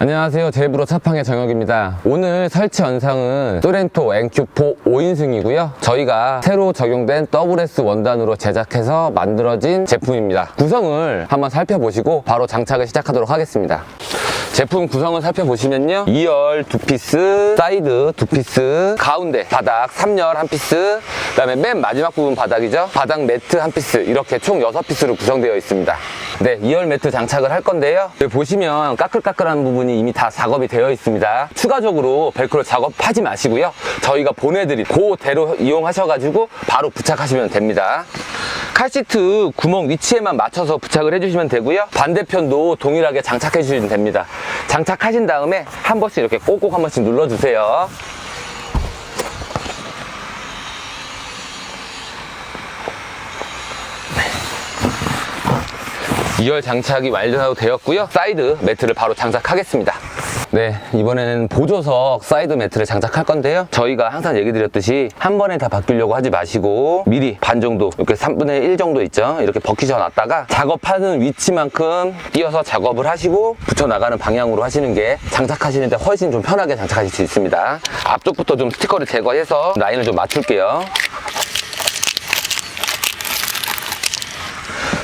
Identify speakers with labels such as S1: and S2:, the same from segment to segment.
S1: 안녕하세요. 제브로 차팡의 정혁입니다. 오늘 설치 영상은 소렌토 NQ4 5인승이고요. 저희가 새로 적용된 WS 원단으로 제작해서 만들어진 제품입니다. 구성을 한번 살펴보시고 바로 장착을 시작하도록 하겠습니다. 제품 구성을 살펴보시면요. 2열 두 피스, 사이드 두 피스, 가운데 바닥 3열 한 피스, 그 다음에 맨 마지막 부분 바닥이죠. 바닥 매트 한 피스, 이렇게 총 6피스로 구성되어 있습니다. 네, 2열 매트 장착을 할 건데요. 여기 보시면 까끌까끌한 부분이 이미 다 작업이 되어 있습니다. 추가적으로 벨크로 작업하지 마시고요. 저희가 보내드릴 그대로 이용하셔가지고 바로 부착하시면 됩니다. 칼시트 구멍 위치에만 맞춰서 부착을 해주시면 되고요. 반대편도 동일하게 장착해 주시면 됩니다. 장착하신 다음에 한 번씩 이렇게 꼭꼭 한 번씩 눌러주세요. 2열 장착이 완료되었고요. 사이드 매트를 바로 장착하겠습니다. 네, 이번에는 보조석 사이드 매트를 장착할 건데요. 저희가 항상 얘기 드렸듯이 한 번에 다 바뀌려고 하지 마시고 미리 반 정도, 이렇게 3분의 1 정도 있죠. 이렇게 벗기셔 놨다가 작업하는 위치만큼 띄어서 작업을 하시고 붙여 나가는 방향으로 하시는 게 장착하시는데 훨씬 좀 편하게 장착하실 수 있습니다. 앞쪽부터 좀 스티커를 제거해서 라인을 좀 맞출게요.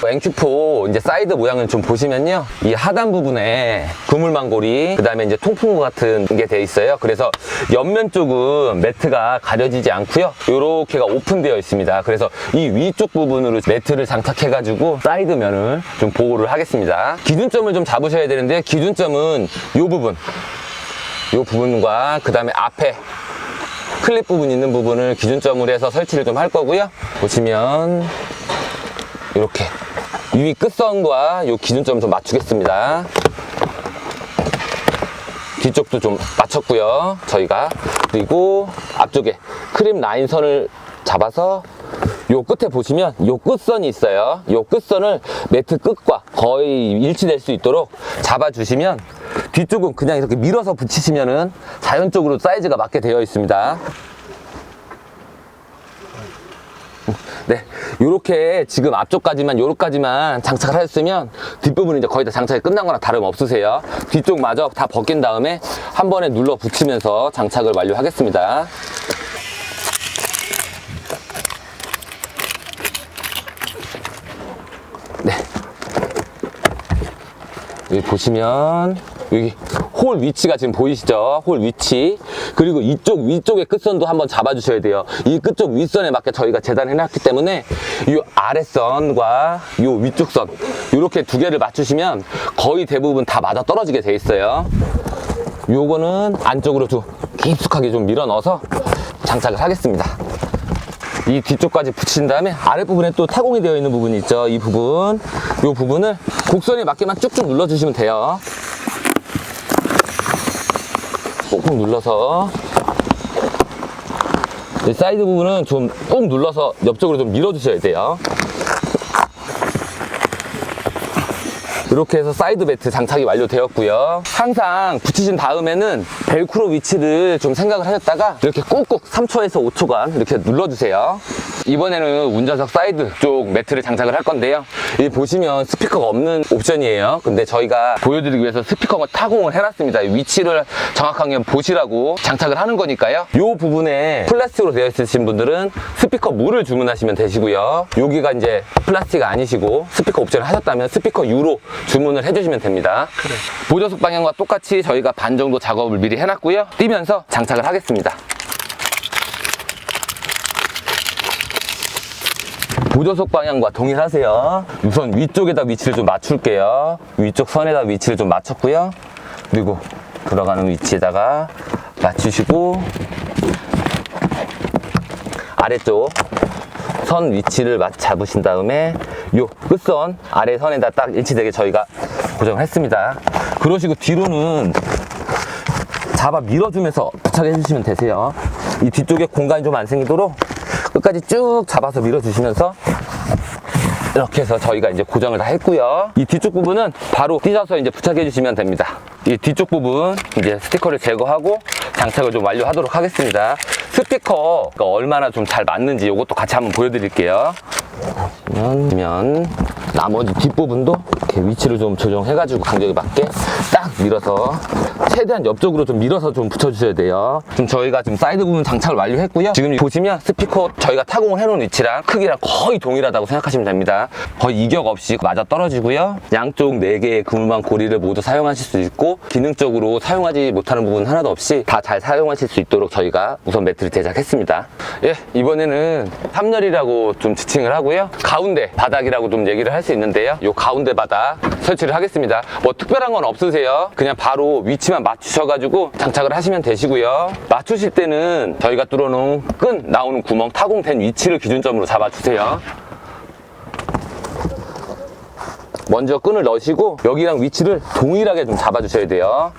S1: NQ4 이제 사이드 모양을 좀 보시면요. 이 하단 부분에 그물망고리, 그 다음에 이제 통풍구 같은 게 돼 있어요. 그래서 옆면 쪽은 매트가 가려지지 않고요. 요렇게가 오픈되어 있습니다. 그래서 이 위쪽 부분으로 매트를 장착해가지고 사이드 면을 좀 보호를 하겠습니다. 기준점을 좀 잡으셔야 되는데 기준점은 요 부분, 요 부분과 그 다음에 앞에 클립 부분 있는 부분을 기준점으로 해서 설치를 좀 할 거고요. 보시면 이렇게 위 끝선과 요 기준점 좀 맞추겠습니다. 뒤쪽도 좀 맞췄고요. 저희가 그리고 앞쪽에 크림 라인 선을 잡아서 요 끝에 보시면 요 끝선이 있어요. 요 끝선을 매트 끝과 거의 일치될 수 있도록 잡아주시면 뒤쪽은 그냥 이렇게 밀어서 붙이시면은 자연적으로 사이즈가 맞게 되어 있습니다. 네, 요렇게 지금 앞쪽까지만 요렇게까지만 장착을 하셨으면 뒷부분은 이제 거의 다 장착이 끝난 거나 다름 없으세요. 뒤쪽 마저 다 벗긴 다음에 한 번에 눌러 붙이면서 장착을 완료하겠습니다. 네. 여기 보시면 여기 홀 위치가 지금 보이시죠? 홀 위치. 그리고 이쪽 위쪽의 끝선도 한번 잡아주셔야 돼요. 이 끝쪽 윗선에 맞게 저희가 재단해놨기 때문에 이 아랫선과 이 위쪽 선 이렇게 두 개를 맞추시면 거의 대부분 다 맞아 떨어지게 돼 있어요. 요거는 안쪽으로 좀 깊숙하게 좀 밀어 넣어서 장착을 하겠습니다. 이 뒤쪽까지 붙인 다음에 아랫부분에 또 타공이 되어 있는 부분이 있죠. 이 부분. 이 부분을 곡선에 맞게만 쭉쭉 눌러주시면 돼요. 꾹꾹 눌러서 이 사이드 부분은 좀 꾹 눌러서 옆쪽으로 좀 밀어주셔야 돼요. 이렇게 해서 사이드 매트 장착이 완료되었고요. 항상 붙이신 다음에는 벨크로 위치를 좀 생각을 하셨다가 이렇게 꾹꾹 3초에서 5초간 이렇게 눌러주세요. 이번에는 운전석 사이드 쪽 매트를 장착을 할 건데요. 이 보시면 스피커가 없는 옵션이에요. 근데 저희가 보여드리기 위해서 스피커가 타공을 해놨습니다. 이 위치를 정확하게 보시라고 장착을 하는 거니까요. 이 부분에 플라스틱으로 되어 있으신 분들은 스피커 물을 주문하시면 되시고요. 여기가 이제 플라스틱 아니시고 스피커 옵션을 하셨다면 스피커 U로 주문을 해주시면 됩니다. 보조석 방향과 똑같이 저희가 반 정도 작업을 미리 해놨고요. 뛰면서 장착을 하겠습니다. 보조석 방향과 동일하세요. 우선 위쪽에다 위치를 좀 맞출게요. 위쪽 선에다 위치를 좀 맞췄고요. 그리고 들어가는 위치에다가 맞추시고 아래쪽 선 위치를 맞 잡으신 다음에 요 끝선 아래 선에다 딱 일치되게 저희가 고정을 했습니다. 그러시고 뒤로는 잡아 밀어주면서 부착해 주시면 되세요. 이 뒤쪽에 공간이 좀 안 생기도록 끝까지 쭉 잡아서 밀어주시면서 이렇게 해서 저희가 이제 고정을 다 했고요. 이 뒤쪽 부분은 바로 찢어서 이제 부착해 주시면 됩니다. 이 뒤쪽 부분 이제 스티커를 제거하고 장착을 좀 완료하도록 하겠습니다. 스피커가 얼마나 좀 잘 맞는지 이것도 같이 한번 보여드릴게요. 보시면 나머지 뒷부분도 이렇게 위치를 좀 조정해가지고 간격에 맞게 딱 밀어서 최대한 옆쪽으로 좀 밀어서 좀 붙여주셔야 돼요. 지금 저희가 지금 사이드 부분 장착을 완료했고요. 지금 보시면 스피커 저희가 타공을 해놓은 위치랑 크기랑 거의 동일하다고 생각하시면 됩니다. 거의 이격 없이 맞아 떨어지고요. 양쪽 4개의 그물망 고리를 모두 사용하실 수 있고 기능적으로 사용하지 못하는 부분 하나도 없이 다 잘 사용하실 수 있도록 저희가 우선 매트를 제작했습니다. 예, 이번에는 3열이라고 좀 지칭을 하고요. 가운데 바닥이라고 좀 얘기를 할 수 있는데요. 요 가운데 바닥 설치를 하겠습니다. 뭐 특별한 건 없으세요. 그냥 바로 위치만 맞추셔가지고 장착을 하시면 되시고요. 맞추실 때는 저희가 뚫어놓은 끈 나오는 구멍 타공된 위치를 기준점으로 잡아주세요. 먼저 끈을 넣으시고 여기랑 위치를 동일하게 좀 잡아주셔야 돼요.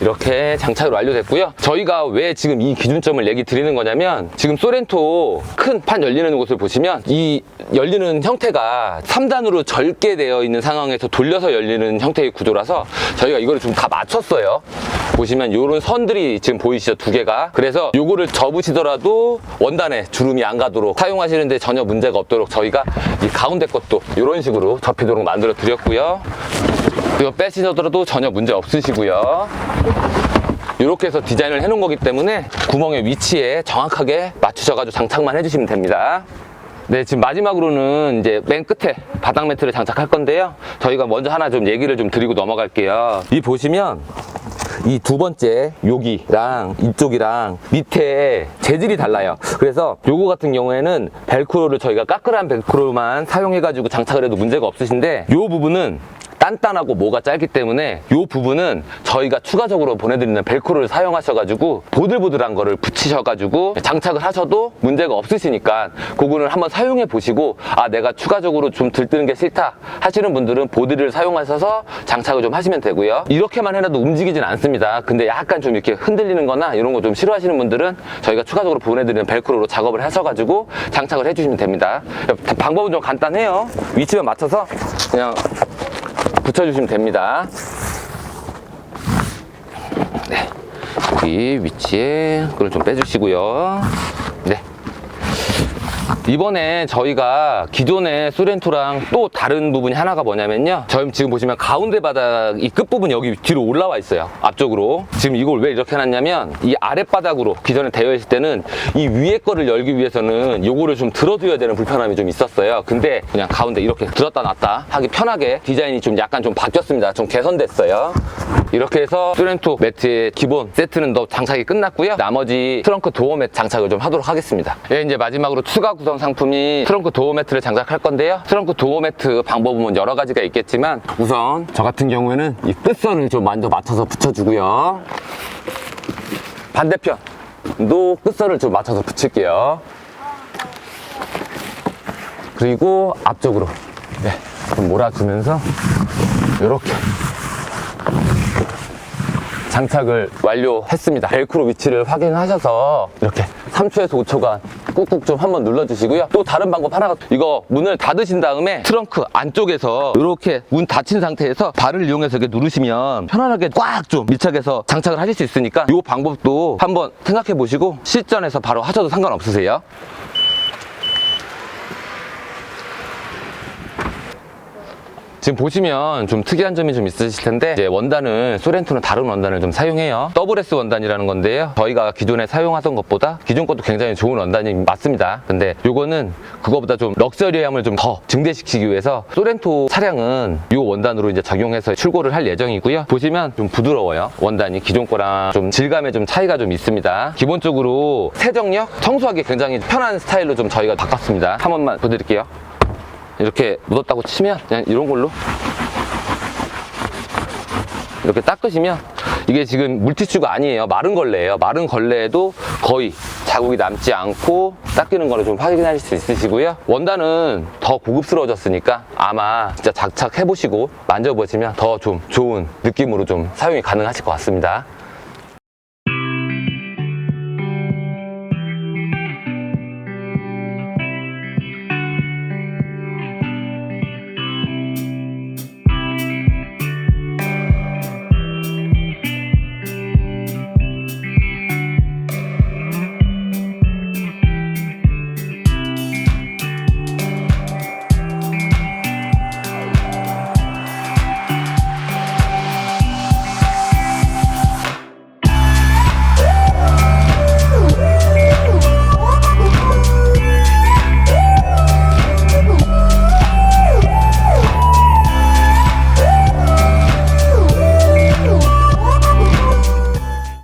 S1: 이렇게 장착이 완료됐고요. 저희가 왜 지금 이 기준점을 얘기 드리는 거냐면 지금 소렌토 큰 판 열리는 곳을 보시면 이 열리는 형태가 3단으로 절개 되어 있는 상황에서 돌려서 열리는 형태의 구조라서 저희가 이거를 좀 다 맞췄어요. 보시면 이런 선들이 지금 보이시죠? 두 개가. 그래서 요거를 접으시더라도 원단에 주름이 안 가도록 사용하시는데 전혀 문제가 없도록 저희가 이 가운데 것도 이런 식으로 접히도록 만들어 드렸고요. 이거 빼시더라도 전혀 문제 없으시고요. 이렇게 해서 디자인을 해놓은 거기 때문에 구멍의 위치에 정확하게 맞추셔가지고 장착만 해주시면 됩니다. 네, 지금 마지막으로는 이제 맨 끝에 바닥 매트를 장착할 건데요. 저희가 먼저 하나 좀 얘기를 좀 드리고 넘어갈게요. 이 보시면 이 두 번째 여기랑 이쪽이랑 밑에 재질이 달라요. 그래서 요거 같은 경우에는 벨크로를 저희가 까끌한 벨크로만 사용해가지고 장착을 해도 문제가 없으신데 요 부분은 단단하고 모가 짧기 때문에 이 부분은 저희가 추가적으로 보내드리는 벨크로를 사용하셔가지고 보들보들한 거를 붙이셔가지고 장착을 하셔도 문제가 없으시니까 그거를 한번 사용해 보시고 아 내가 추가적으로 좀 들뜨는 게 싫다 하시는 분들은 보드를 사용하셔서 장착을 좀 하시면 되고요. 이렇게만 해놔도 움직이진 않습니다. 근데 약간 좀 이렇게 흔들리는 거나 이런 거 좀 싫어하시는 분들은 저희가 추가적으로 보내드리는 벨크로로 작업을 하셔가지고 장착을 해주시면 됩니다. 방법은 좀 간단해요. 위치만 맞춰서 그냥 붙여주시면 됩니다. 네. 여기 위치에 그걸 좀 빼주시고요. 네. 이번에 저희가 기존의 소렌토랑 또 다른 부분이 하나가 뭐냐면요. 저희 지금 보시면 가운데 바닥 이 끝부분 여기 뒤로 올라와 있어요. 앞쪽으로. 지금 이걸 왜 이렇게 해놨냐면 이 아랫바닥으로 기존에 되어 있을 때는 이 위에 거를 열기 위해서는 요거를 좀 들어줘야 되는 불편함이 좀 있었어요. 근데 그냥 가운데 이렇게 들었다 놨다 하기 편하게 디자인이 좀 약간 좀 바뀌었습니다. 좀 개선됐어요. 이렇게 해서 소렌토 매트의 기본 세트는 더 장착이 끝났고요. 나머지 트렁크 도어 매트 장착을 좀 하도록 하겠습니다. 예, 이제 마지막으로 추가 구성 상품이 트렁크 도어 매트를 장착할 건데요. 트렁크 도어 매트 방법은 여러 가지가 있겠지만 우선 저 같은 경우에는 이 끝선을 좀 먼저 맞춰서 붙여주고요. 반대편 도 끝선을 좀 맞춰서 붙일게요. 그리고 앞쪽으로 네, 좀 몰아주면서 이렇게 장착을 완료했습니다. 벨크로 위치를 확인하셔서 이렇게 3초에서 5초간 꾹꾹 좀 한번 눌러주시고요. 또 다른 방법 하나가 이거 문을 닫으신 다음에 트렁크 안쪽에서 이렇게 문 닫힌 상태에서 발을 이용해서 이렇게 누르시면 편안하게 꽉 좀 밀착해서 장착을 하실 수 있으니까 이 방법도 한번 생각해 보시고 실전에서 바로 하셔도 상관없으세요. 지금 보시면 좀 특이한 점이 좀 있으실 텐데 이제 원단은 소렌토는 다른 원단을 좀 사용해요. 더블 S 원단이라는 건데요. 저희가 기존에 사용하던 것보다 기존 것도 굉장히 좋은 원단이 맞습니다. 근데 요거는 그거보다 좀 럭셔리함을 좀 더 증대시키기 위해서 소렌토 차량은 요 원단으로 이제 적용해서 출고를 할 예정이고요. 보시면 좀 부드러워요. 원단이 기존 거랑 좀 질감에 좀 차이가 좀 있습니다. 기본적으로 세정력 청소하기 굉장히 편한 스타일로 좀 저희가 바꿨습니다. 한 번만 보여드릴게요 이렇게 묻었다고 치면 그냥 이런 걸로 이렇게 닦으시면 이게 지금 물티슈가 아니에요. 마른 걸레예요. 마른 걸레에도 거의 자국이 남지 않고 닦이는 거를 좀 확인하실 수 있으시고요. 원단은 더 고급스러워졌으니까 아마 진짜 장착해 보시고 만져보시면 더 좀 좋은 느낌으로 좀 사용이 가능하실 것 같습니다